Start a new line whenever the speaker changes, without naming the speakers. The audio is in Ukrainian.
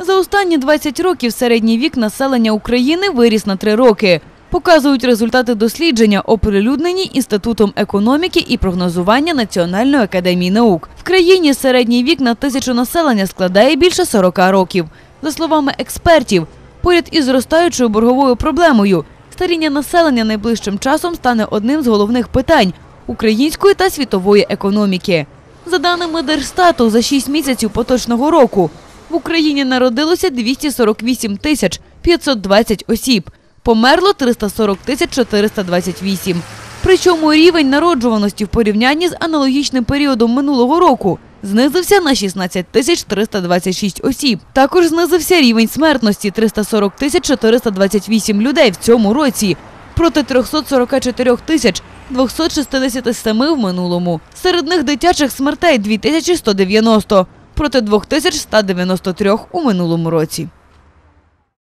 За останні 20 років середній вік населення України виріс на 3 роки. Показують результати дослідження, оприлюднені Інститутом економіки і прогнозування Національної академії наук. В країні середній вік на тисячу населення складає більше 40 років. За словами експертів, поряд із зростаючою борговою проблемою, старіння населення найближчим часом стане одним з головних питань української та світової економіки. За даними Держстату, за 6 місяців поточного року в Україні народилося 248 тисяч 520 осіб, померло 340 тисяч 428. Причому рівень народжуваності в порівнянні з аналогічним періодом минулого року знизився на 16 тисяч 326 осіб. Також знизився рівень смертності 340 тисяч 428 людей в цьому році проти 344 тисяч 267 в минулому. Серед них дитячих смертей 2190 проти 2193 у минулому році.